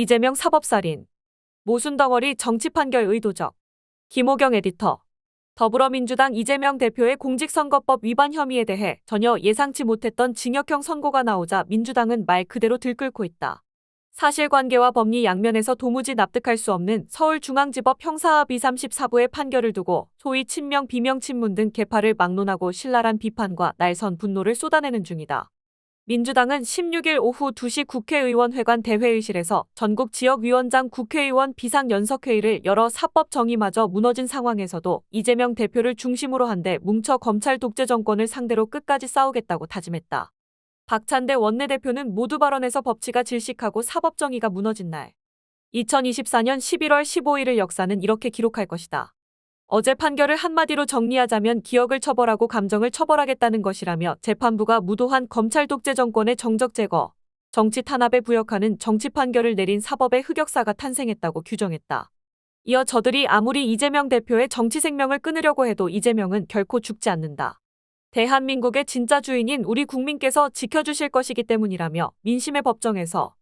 이재명 사법살인. 모순덩어리 정치 판결 의도적. 김호경 에디터. 더불어민주당 이재명 대표의 공직선거법 위반 혐의에 대해 전혀 예상치 못했던 징역형 선고가 나오자 민주당은 말 그대로 들끓고 있다. 사실관계와 법리 양면에서 도무지 납득할 수 없는 서울중앙지법 형사합의 34부의 판결을 두고 소위 친명 비명 친문 등 개파를 막론하고 신랄한 비판과 날선 분노를 쏟아내는 중이다. 민주당은 16일 오후 2시 국회의원회관 대회의실에서 전국 지역위원장 국회의원 비상연석회의를 열어 사법 정의마저 무너진 상황에서도 이재명 대표를 중심으로 한데 뭉쳐 검찰 독재 정권을 상대로 끝까지 싸우겠다고 다짐했다. 박찬대 원내대표는 모두 발언에서 법치가 질식하고 사법 정의가 무너진 날. 2024년 11월 15일을 역사는 이렇게 기록할 것이다. 어제 판결을 한마디로 정리하자면 기억을 처벌하고 감정을 처벌하겠다는 것이라며 재판부가 무도한 검찰 독재 정권의 정적 제거, 정치 탄압에 부역하는 정치 판결을 내린 사법의 흑역사가 탄생했다고 규정했다. 이어 저들이 아무리 이재명 대표의 정치 생명을 끊으려고 해도 이재명은 결코 죽지 않는다. 대한민국의 진짜 주인인 우리 국민께서 지켜주실 것이기 때문이라며 민심의 법정에서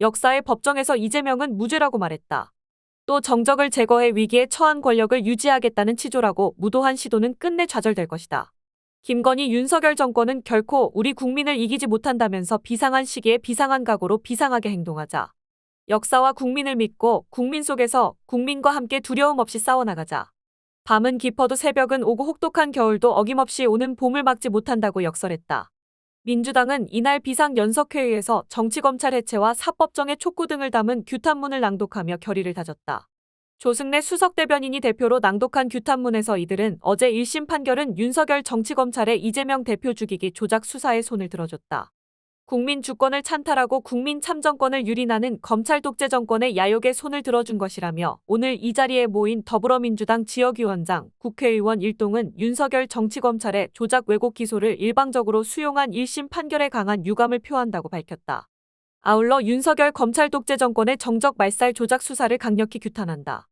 역사의 법정에서 이재명은 무죄라고 말했다. 또 정적을 제거해 위기에 처한 권력을 유지하겠다는 치조라고 무도한 시도는 끝내 좌절될 것이다. 김건희 윤석열 정권은 결코 우리 국민을 이기지 못한다면서 비상한 시기에 비상한 각오로 비상하게 행동하자. 역사와 국민을 믿고 국민 속에서 국민과 함께 두려움 없이 싸워나가자. 밤은 깊어도 새벽은 오고 혹독한 겨울도 어김없이 오는 봄을 막지 못한다고 역설했다. 민주당은 이날 비상연석회의에서 정치검찰 해체와 사법정의 촉구 등을 담은 규탄문을 낭독하며 결의를 다졌다. 조승래 수석대변인이 대표로 낭독한 규탄문에서 이들은 어제 1심 판결은 윤석열 정치검찰의 이재명 대표 죽이기 조작 수사에 손을 들어줬다. 국민 주권을 찬탈하고 국민 참정권을 유린하는 검찰 독재 정권의 야욕에 손을 들어준 것이라며 오늘 이 자리에 모인 더불어민주당 지역위원장, 국회의원 일동은 윤석열 정치검찰의 조작 왜곡 기소를 일방적으로 수용한 1심 판결에 강한 유감을 표한다고 밝혔다. 아울러 윤석열 검찰 독재 정권의 정적 말살 조작 수사를 강력히 규탄한다.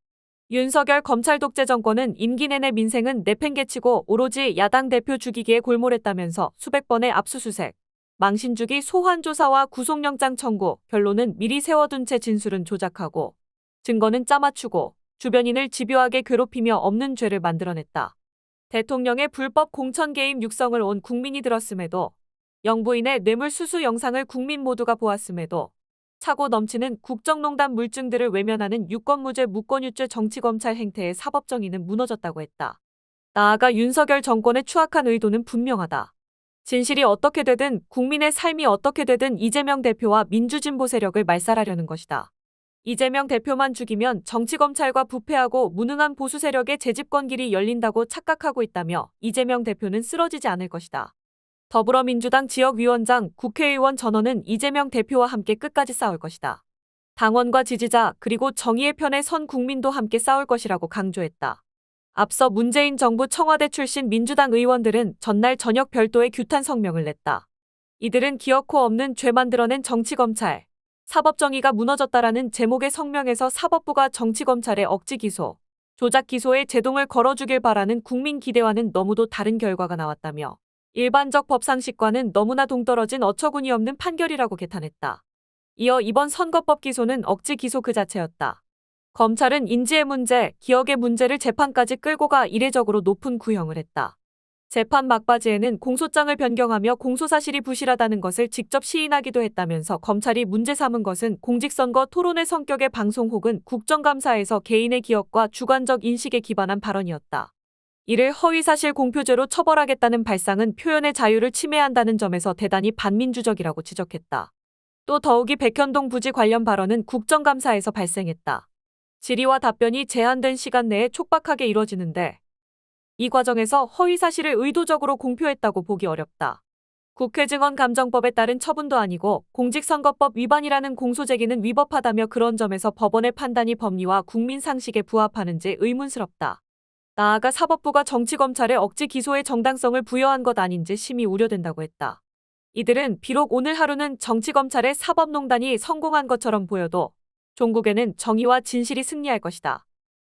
윤석열 검찰 독재 정권은 임기 내내 민생은 내팽개치고 오로지 야당 대표 죽이기에 골몰했다면서 수백 번의 압수수색, 망신주기 소환조사와 구속영장 청구, 결론은 미리 세워둔 채 진술은 조작하고 증거는 짜맞추고 주변인을 집요하게 괴롭히며 없는 죄를 만들어냈다. 대통령의 불법 공천 개입 육성을 온 국민이 들었음에도 영부인의 뇌물수수 영상을 국민 모두가 보았음에도 차고 넘치는 국정농단 물증들을 외면하는 유권무죄 무권유죄 정치검찰 행태의 사법정의는 무너졌다고 했다. 나아가 윤석열 정권의 추악한 의도는 분명하다. 진실이 어떻게 되든 국민의 삶이 어떻게 되든 이재명 대표와 민주진보 세력을 말살하려는 것이다. 이재명 대표만 죽이면 정치검찰과 부패하고 무능한 보수 세력의 재집권 길이 열린다고 착각하고 있다며 이재명 대표는 쓰러지지 않을 것이다. 더불어민주당 지역위원장, 국회의원 전원은 이재명 대표와 함께 끝까지 싸울 것이다. 당원과 지지자 그리고 정의의 편에 선 국민도 함께 싸울 것이라고 강조했다. 앞서 문재인 정부 청와대 출신 민주당 의원들은 전날 저녁 별도의 규탄 성명을 냈다. 이들은 기어코 없는 죄 만들어낸 정치검찰, 사법정의가 무너졌다라는 제목의 성명에서 사법부가 정치검찰의 억지 기소, 조작 기소에 제동을 걸어주길 바라는 국민 기대와는 너무도 다른 결과가 나왔다며 일반적 법상식과는 너무나 동떨어진 어처구니 없는 판결이라고 개탄했다. 이어 이번 선거법 기소는 억지 기소 그 자체였다. 검찰은 인지의 문제, 기억의 문제를 재판까지 끌고 가 이례적으로 높은 구형을 했다. 재판 막바지에는 공소장을 변경하며 공소사실이 부실하다는 것을 직접 시인하기도 했다면서 검찰이 문제 삼은 것은 공직선거 토론의 성격의 방송 혹은 국정감사에서 개인의 기억과 주관적 인식에 기반한 발언이었다. 이를 허위사실 공표죄로 처벌하겠다는 발상은 표현의 자유를 침해한다는 점에서 대단히 반민주적이라고 지적했다. 또 더욱이 백현동 부지 관련 발언은 국정감사에서 발생했다. 질의와 답변이 제한된 시간 내에 촉박하게 이뤄지는데 이 과정에서 허위 사실을 의도적으로 공표했다고 보기 어렵다. 국회 증언 감정법에 따른 처분도 아니고 공직선거법 위반이라는 공소 제기는 위법하다며 그런 점에서 법원의 판단이 법리와 국민 상식에 부합하는지 의문스럽다. 나아가 사법부가 정치검찰의 억지 기소의 정당성을 부여한 것 아닌지 심히 우려된다고 했다. 이들은 비록 오늘 하루는 정치검찰의 사법농단이 성공한 것처럼 보여도 종국에는 정의와 진실이 승리할 것이다.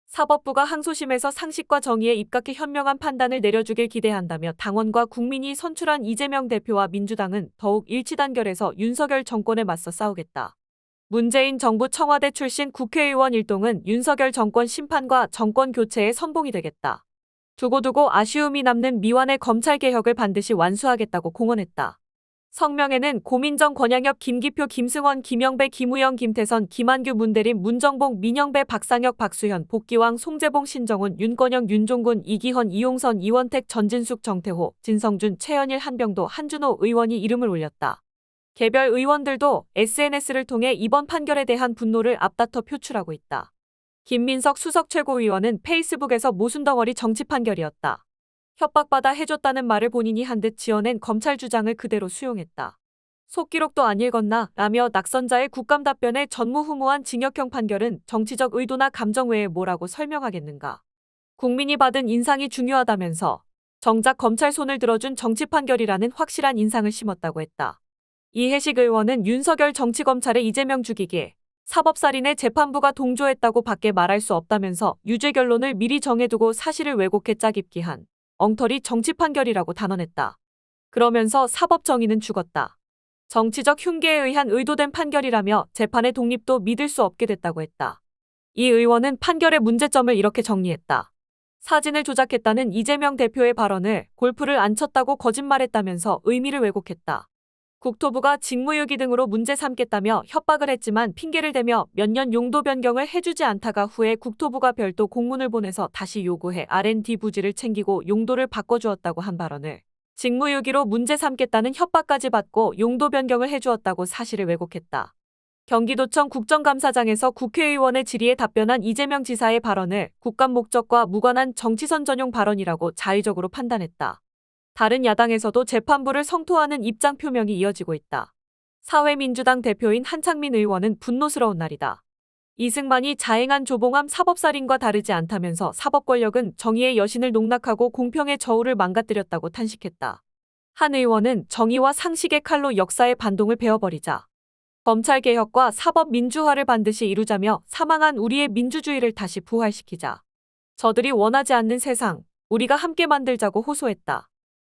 사법부가 항소심에서 상식과 정의에 입각해 현명한 판단을 내려주길 기대한다며 당원과 국민이 선출한 이재명 대표와 민주당은 더욱 일치단결해서 윤석열 정권에 맞서 싸우겠다. 문재인 정부 청와대 출신 국회의원 일동은 윤석열 정권 심판과 정권 교체의 선봉이 되겠다. 두고두고 아쉬움이 남는 미완의 검찰 개혁을 반드시 완수하겠다고 공언했다. 성명에는 고민정 권양엽 김기표 김승원 김영배 김우영 김태선 김한규 문대림 문정봉 민영배 박상혁 박수현 복기왕 송재봉 신정훈 윤건영 윤종군 이기헌 이용선 이원택 전진숙 정태호 진성준 최연일 한병도 한준호 의원이 이름을 올렸다. 개별 의원들도 SNS를 통해 이번 판결에 대한 분노를 앞다퉈 표출하고 있다. 김민석 수석 최고위원은 페이스북에서 모순덩어리 정치 판결이었다. 협박받아 해줬다는 말을 본인이 한 듯 지어낸 검찰 주장을 그대로 수용했다. 속기록도 안 읽었나 라며 낙선자의 국감 답변에 전무후무한 징역형 판결은 정치적 의도나 감정 외에 뭐라고 설명하겠는가. 국민이 받은 인상이 중요하다면서 정작 검찰 손을 들어준 정치 판결이라는 확실한 인상을 심었다고 했다. 이해식 의원은 윤석열 정치검찰의 이재명 죽이기에 사법살인의 재판부가 동조했다고 밖에 말할 수 없다면서 유죄 결론을 미리 정해두고 사실을 왜곡해 짜깁기 한 엉터리 정치 판결이라고 단언했다. 그러면서 사법 정의는 죽었다. 정치적 흉계에 의한 의도된 판결이라며 재판의 독립도 믿을 수 없게 됐다고 했다. 이 의원은 판결의 문제점을 이렇게 정리했다. 사진을 조작했다는 이재명 대표의 발언을 골프를 안 쳤다고 거짓말했다면서 의미를 왜곡했다. 국토부가 직무유기 등으로 문제 삼겠다며 협박을 했지만 핑계를 대며 몇 년 용도 변경을 해주지 않다가 후에 국토부가 별도 공문을 보내서 다시 요구해 R&D 부지를 챙기고 용도를 바꿔주었다고 한 발언을 직무유기로 문제 삼겠다는 협박까지 받고 용도 변경을 해주었다고 사실을 왜곡했다. 경기도청 국정감사장에서 국회의원의 질의에 답변한 이재명 지사의 발언을 국감 목적과 무관한 정치선 전용 발언이라고 자의적으로 판단했다. 다른 야당에서도 재판부를 성토하는 입장 표명이 이어지고 있다. 사회민주당 대표인 한창민 의원은 분노스러운 날이다. 이승만이 자행한 조봉암 사법살인과 다르지 않다면서 사법 권력은 정의의 여신을 농락하고 공평의 저울을 망가뜨렸다고 탄식했다. 한 의원은 정의와 상식의 칼로 역사의 반동을 베어버리자. 검찰개혁과 사법민주화를 반드시 이루자며 사망한 우리의 민주주의를 다시 부활시키자. 저들이 원하지 않는 세상, 우리가 함께 만들자고 호소했다.